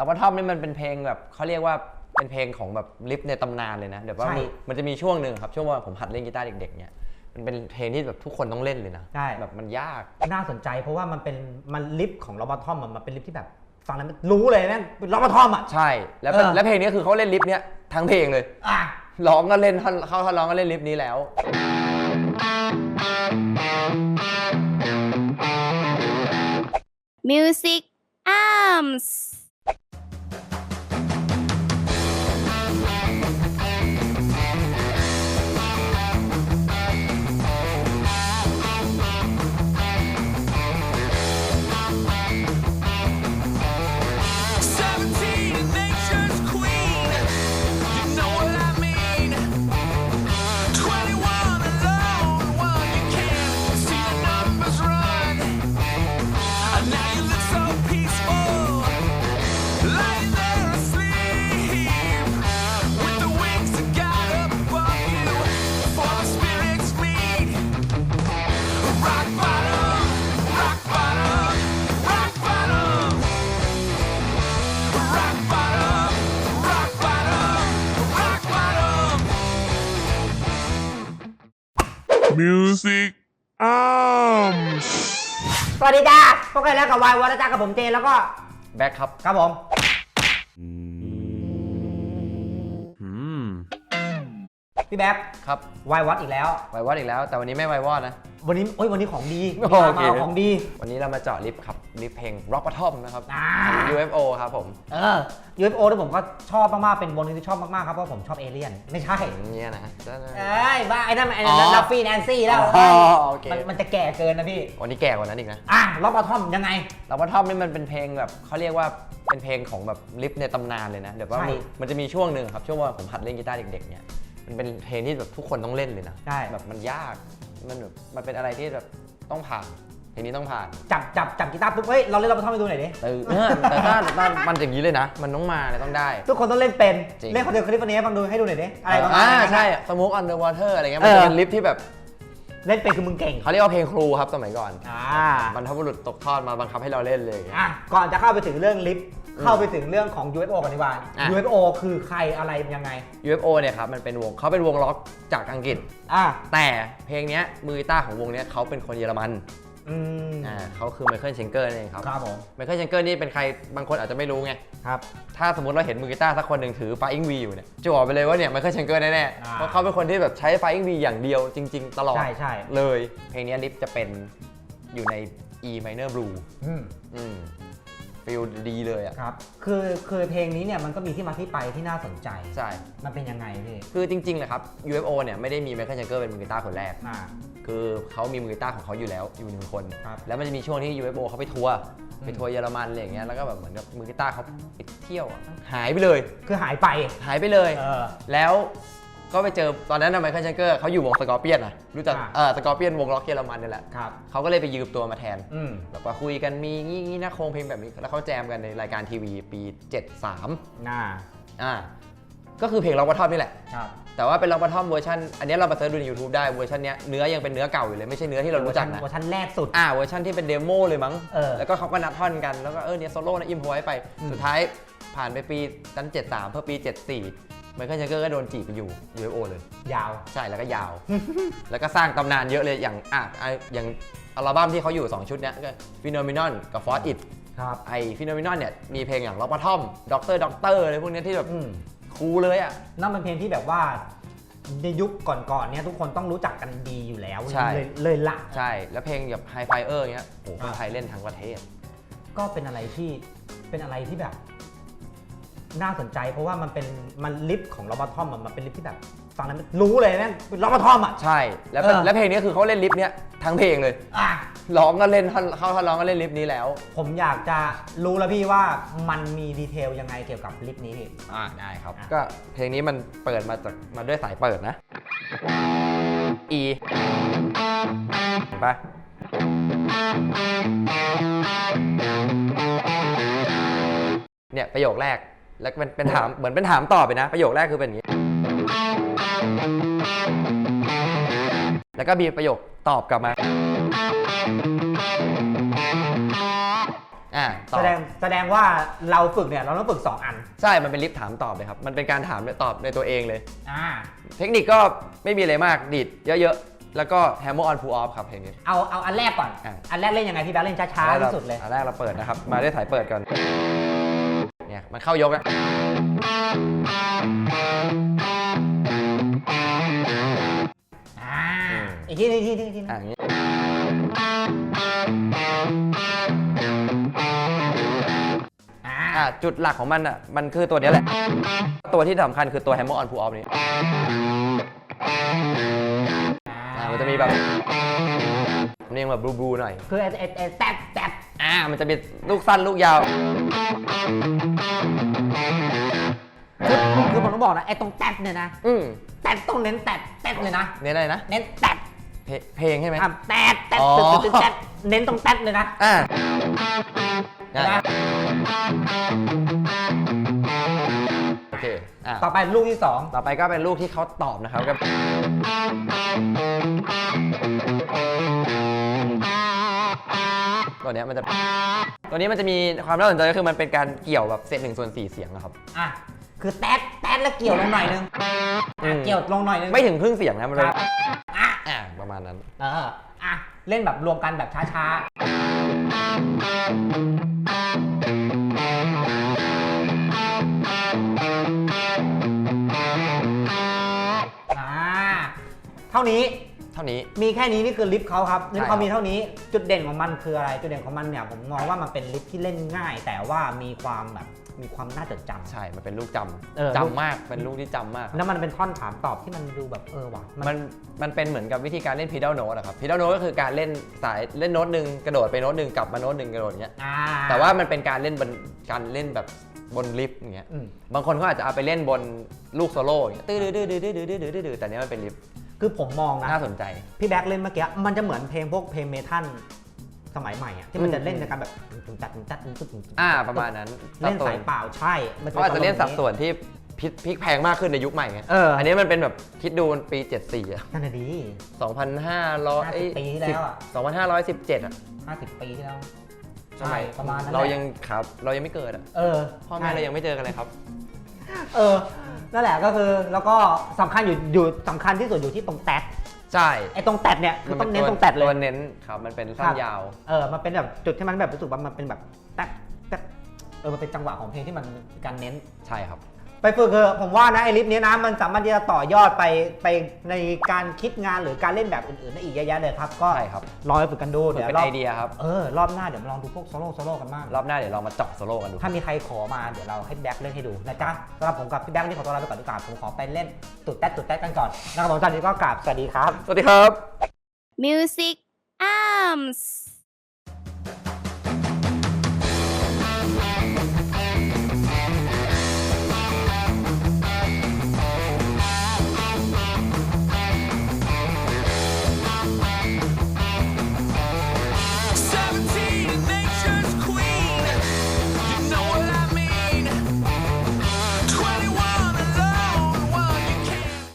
แล้วว่าทอมนี่มันเป็นเพลงแบบเขาเรียกว่าเป็นเพลงของแบบลิฟในตำนานเลยนะเดี๋ยวว่าใช่มีมันจะมีช่วงหนึ่งครับช่วงว่าผมหัดเล่นกีตาร์เด็กๆเนี่ยมันเป็นเพลงที่แบบทุกคนต้องเล่นเลยนะใช่ แบบมันยาก น่าสนใจเพราะว่ามันเป็นมันลิฟต์ของโรบอทอมมันเป็นลิฟต์ที่แบบฟังแล้วมันรู้เลยนะโรบอทอมอะ ใช่แล้วเออ แล้วเพลงนี้คือเขาเล่นลิฟเนี้ยทั้งเพลงเลยอะร้องก็เล่นท่อนเขาเขาร้องก็เล่นลิฟนี้แล้ว Music Arms Music Arms. สวัสดีจ้าพวกกันแล้วกับวายวัฒจ้ากับผมเจนแล้วก็แบ็คครับ ครับผมพี่แบ๊บครับวายวัดอีกแล้ว ไววอดอีกแล้ว แต่วันนี้ไม่ไววอดนะ วันนี้โอ้ยวันนี้ของดีโอเค มาของดี วันนี้เรามาเจาะลิฟต์ครับ ลิฟต์เพลง Rock Bottom นะครับ อ่า UFO ครับผมเออ UFO ที่ผมก็ชอบมาก ๆ เป็นวงหนึงที่ชอบมาก ๆ ครับ เพราะผมชอบเอเลี่ยน ไม่ใช่อย่างเงี้ยนะ เอ้ย บ้า ไอ้นั่นมันไอ้อ๋นั่นอลัฟฟี่แนนซี่แล้วอ๋อโอเค มันมันจะแก่เกินนะพี่ วันนี้แก่กว่านั้นอีกนะ อะล็อกบอทอมยังไงแล้วว่าทอมนี่มันเป็นเพลงแบบเขาเรียกว่าเป็นเพลงของแบบลิฟในตำนานเลยนะเดี๋ยวว่าใช่ มันมันจะมีช่วงหนึ่งครับ ช่วงว่าผมหัดเล่นกีตาร์เด็ก ๆ เนี่ย มันเป็นเพลงที่แบบทุกคนต้องเล่นเลยนะ ใช่ แบบมันยาก มันแบบมันเป็นอะไรที่แบบต้องผ่าน เพลงนี้ต้องผ่านจับจับจับกีตาร์ปุ๊บเฮ้ยเราเล่นล็อกบอทอมให้ดูหน่อยดิเออแต่ถ้าแต่ถ้ามันอย่างนี้เลยนะ มันต้องมาเลยต้องได้ ทุกคนต้องเล่นเป็นจริง เล่นคอนเทนต์คลิปนี้ให้ฟังดูให้ดูหน่อยดิอะไรประมาณอ่านั้นใช่สมุกอันเดอร์วอเตอร์อะไรเงี้ยเอมันอจะเป็นลิฟที่แบบเล่นเป็นคือมึงเก่งเขาเรียกว่าเพลงครูครับสมัยก่อนอ่าบรรพบุรุษตกทอดมาบังคับให้เราเล่นเลยอย่างเงี้ยอะก่อนจะเข้าไปถึงเรื่องลิฟต์เข้าไปถึงเรื่องของ UFO กันดีกว่า อะ UFO คือใครอะไรยังไง UFO เนี่ยครับมันเป็นวงเขาเป็นวงล็อกจากอังกฤษ อะแต่เพลงเนี้ยมือกีตาร์ของวงเนี้ยเขาเป็นคนเยอรมัน อืม อ่าเขาคือไมเคิลเชงเกอร์นั่นเองครับครับผมไมเคิลเชงเกอร์นี่เป็นใครบางคนอาจจะไม่รู้ไง ครับ ถ้าสมมติเราเห็นมือกีตาร์สักคนหนึ่งถือไฟอิงวีอยู่เนี่ยจะบอกไปเลยว่าเนี่ยไมเคิลเชงเกอร์แน่อ่า ๆเพราะเขาเป็นคนที่แบบใช้ไฟอิงวีอย่างเดียวจริง ๆ ตลอดใช่ใช่เลยเพลงเนี้ลิฟจะเป็นอยู่ใน E minor blue อืมอืม ฟิลดีเลยอะ ครับ คือคือเพลงนี้เนี่ยมันก็มีที่มาที่ไปที่น่าสนใจ ใช่ มันเป็นยังไงพี่คือจริงๆเลยครับ UFO เนี่ยไม่ได้มีไมเคิลเชงเกอร์เป็นมือกีตาร์คนแรก อ่า คือเขามีมือกีตาร์ของเขาอยู่แล้วอยู่หนึ่งคน ครับแล้วมันจะมีช่วงที่ UFO เขาไปทัวร์อืม ไปทัวร์เยอรมันอะไรอย่างเงี้ยแล้วก็แบบเหมือนกับมือกีตาร์เขาไปเที่ยวอะหายไปเลย คือหายไป หายไปเลย เออ แล้ว ก็ไปเจอตอนนั้นนะไมเคิลเชงเกอร์เขาอยู่วงสกอร์เปียนนะรู้จักอ่า เออสกอร์เปียนวงล็อกเยอรมันนี่แหละครับ เขาก็เลยไปยืมตัวมาแทน อืมแบบว่าคุยกันมีงี้งี้นะโครงเพลงแบบนี้แล้วเขาแจมกันในรายการทีวีปี 73น่าอ่าก็คือเพลงล็อกบัททอมนี่แหละ ครับแต่ว่าเป็นล็อกบัททอมเวอร์ชันอันนี้เราไปเซิร์ชดูใน YouTube ได้เวอร์ชันเนี้ยเนื้อยังเป็นเนื้อเก่าอยู่เลยไม่ใช่เนื้อที่เรารู้จักนะเวอร์ชันแรกสุด อ่าเวอร์ชันที่เป็นเดโมเลยมั้งเออ แล้วก็เขาก็นัดท่อนกันแล้วก็เออเนี่ยโซโล่นะอิมพไว้ไปอืมสุดท้ายผ่านไปปีตั้น73เพื่อปี 74 ไมเคิลเชงเกอร์ก็โดนจีบไปอยู่ UFO เลย ยาว ใช่แล้วก็ยาว แล้วก็สร้างตำนานเยอะเลยอย่างอะอะอย่างอัลบั้มที่เขาอยู่ 2 ชุดเนี้ยก็ฟิโนมินอนกับฟอร์อิทครับ ไอฟิโนมินอนเนี่ยมีเพลงอย่างล็อกบัททอมด็อกเตอร์ด็อกเตอร์อะไรพวกเนี้ยที่แบบอืม คูลเลยอะ นั่นเป็นเพลงที่แบบว่าในยุคก่อนๆเนี่ยทุกคนต้องรู้จักกันดีอยู่แล้วใช่ เลยเลยละ ใช่ แล้วเพลงแบบไฮไฟเออร์เงี้ยโอ้โหคนไทยเล่นทั้งประเทศ ก็เป็นอะไรที่เป็นอะไรที่แบบ น่าสนใจเพราะว่ามันเป็นมันลิฟต์ของโรบอทอมมันเป็นลิฟต์ที่แบบฟังแล้วมันรู้เลยนะโรบอทอมอะ ใช่ แล้วเออ แล้วเพลงนี้คือเขาเล่นลิฟต์เนี้ยทั้งเพลงเลย อะ ร้องก็เล่นท่อนเขาเขาร้องก็เล่นลิฟต์นี้แล้ว ผมอยากจะรู้แล้วพี่ว่ามันมีดีเทลยังไงเกี่ยวกับลิฟต์นี้พี่ อ่าได้ครับ อะ ก็เพลงนี้มันเปิดมาจากมาด้วยสายเปิดนะ E เห็นปะเนี่ยประโยคแรก แล้วเป็นเป็นถามเหมือนเป็นถามตอบไปนะ ประโยคแรกคือเป็นอย่างนี้ แล้วก็มีประโยคตอบกลับมาอ่าตอบแสดงแสดงว่าเราฝึกเนี่ยเราต้องฝึก 2 อันใช่มันเป็นลิฟต์ถามตอบเลยครับ มันเป็นการถามตอบในตัวเองเลย อ่าเทคนิคก็ไม่มีอะไรมากดีดเยอะๆ แล้วก็ hammer on pull off ครับเพลงนี้ เอาเอาอันแรกก่อน อะ อันแรกเล่นยังไงพี่แบ๊กเล่นช้าๆที่สุดเลย อันแรกเราเปิดนะครับ มาด้วยสายเปิดก่อน เนี่ยมันเข้ายกอะอ่าอีกทีหนึงอีกทีหนึงอีกทีหนึงอะอย่างนี้อ่าอะจุดหลักของมันอะมันคือตัวเนี้ยแหละ ตัวที่สำคัญคือตัว hammer on pull off นี้อ่ามันจะมีแบบเรียงแบบบลูๆหน่อย คือไอ้ไอ้ไอ้แตบแตบ อ่ามันจะมีลูกสั้นลูกยาวคือคือผมต้องบอกนะไอ้ตรงแตบเนี่ยนะอืมแตบต้องเน้นแตบแตบเลยนะเน้นอะไรนะเน้นแตบเพลเพลงใช่ไหมอะแตบแตบอ๋อตึ๊ดตึ๊ดตึ๊ดแตบเน้นตรงแตบเลยนะอ่าเห็นไหมโอเคอะต่อไปลูกที่สองต่อไปก็เป็นลูกที่เขาตอบนะครับก็ ตัวเนี้ยมันจะตัวนี้มันจะมีความน่าสนใจก็คือมันเป็นการเกี่ยวแบบเศษหนึ่งส่วนสี่เสียงนะครับ อะ คือแตบแตบแล้วเกี่ยวลงหน่อยนึงอือะมเกี่ยวลงหน่อยนึงไม่ถึงครึ่งเสียงนะมันเลยครับอะอ่าประมาณนั้น เอออะเล่นแบบรวมกันแบบช้าๆอ่าเท่านี้เท่านี้ มีแค่นี้นี่คือลิฟต์เขาครับลิฟต์เขาใช่ครับมีเท่านี้จุดเด่นของมันคืออะไร จุดเด่นของมันเนี่ยผมมองว่ามันเป็นลิฟต์ที่เล่นง่าย แต่ว่ามีความแบบมีความน่าจดจำ ใช่ มันเป็นลูกจเออำจำมาก เป็นลูกที่จำมาก แล้วมันเป็นท่อนถามตอบที่มันดูแบบเออว่ะมันมันเป็นเหมือนกับวิธีการเล่น pedal note อะครับ pedal note ก็คือการเล่นสายเล่นโน้ตหนึ่งกระโดดไปโน้ตหนึ่งกลับมาโน้ตหนึ่งกระโดดอย่างเงี้ย อ่าแต่ว่ามันเป็นการเล่นบนการเล่นแบบบนลิฟต์อย่างเงี้ย อืม บางคนเขาอาจจะเอาไปเล่นบนลูกโซโล่อย่างเงี้ยตื้อดื้อดื้อดื้อดื้อดื้อดื้อดื้อแต่เนี้ยมันเป็นลิฟต์ คือผมมองนะ น่าสนใจ พี่แบ็คเล่นเมื่อกี้มันจะเหมือนเพลงพวกเพลงเมทัลสมัยใหม่อะที่มันอืมจะเล่นในการแบบตึงตัดตึงตัดตึงตึงตึงอ่า ประมาณนั้นเล่นสัดสายเปล่าใช่มันเขาอาจจะเล่นสัดส่วนที่พลิกพลิกแพงมากขึ้นในยุคใหม่ไงเอออันนี้มันเป็นแบบคิดดูมันปี 74อะนั่นน่ะดี2,500เอ้ย50ปีที่แล้วอะ2,517อะ50 ปีที่แล้ว สมัยประมาณนั้นเราแหละยังครับ เรายังไม่เกิดอะเออ พ่อแม่เรายังไม่เจอกันเลยครับ เออ นั่นแหละก็คือแล้วก็สำคัญอยู่อยู่สำคัญที่สุดอยู่ที่ตรงแตดใช่ไอ้ตรงแตดเนี่ยคือต้องเน้นวตรงแตดเลย ตัวเน้นครับ มันเป็นสั้ครันบยาว เออ มันเป็นแบบจุดที่มันแบบรู้สึกว่ามันเป็นแบบแตดแตดเออ มันเป็นจังหวะของเพลงที่มันการเน้น ใช่ครับ ไปฝึกเถอะผมว่านะไอ้ลิฟต์เนี้ยนะมันสามารถที่จะต่อยอดไปไปในการคิดงานหรือการเล่นแบบอื่นๆได้อีกเยอะแยะเลยครับ ก็ใช่ครับลองไปฝึกกันดูฝึกเดี๋ยวเป็นรอไอบเดียครับ เออรอบหน้าเดี๋ยวมาลองดูพวกโซโล่โซโล่กันบ้างรอบหน้าเดี๋ยวเรามาเจาะโซโล่กันดู ถ้ามีใครขอมาเดี๋ยวเราให้แบ็คเล่นให้ดูนะจ๊ะสำหรับผมกับพี่แบ็ควันนี่ขอตัวลาไปก่อนดีกว่าผมขอไปเล่นตุดแต๊ดตุดแต๊ดกันก่อนนะครับผมตอนนี้ก็กราบสวัสดีครับ สวัสดีครับ Music Arms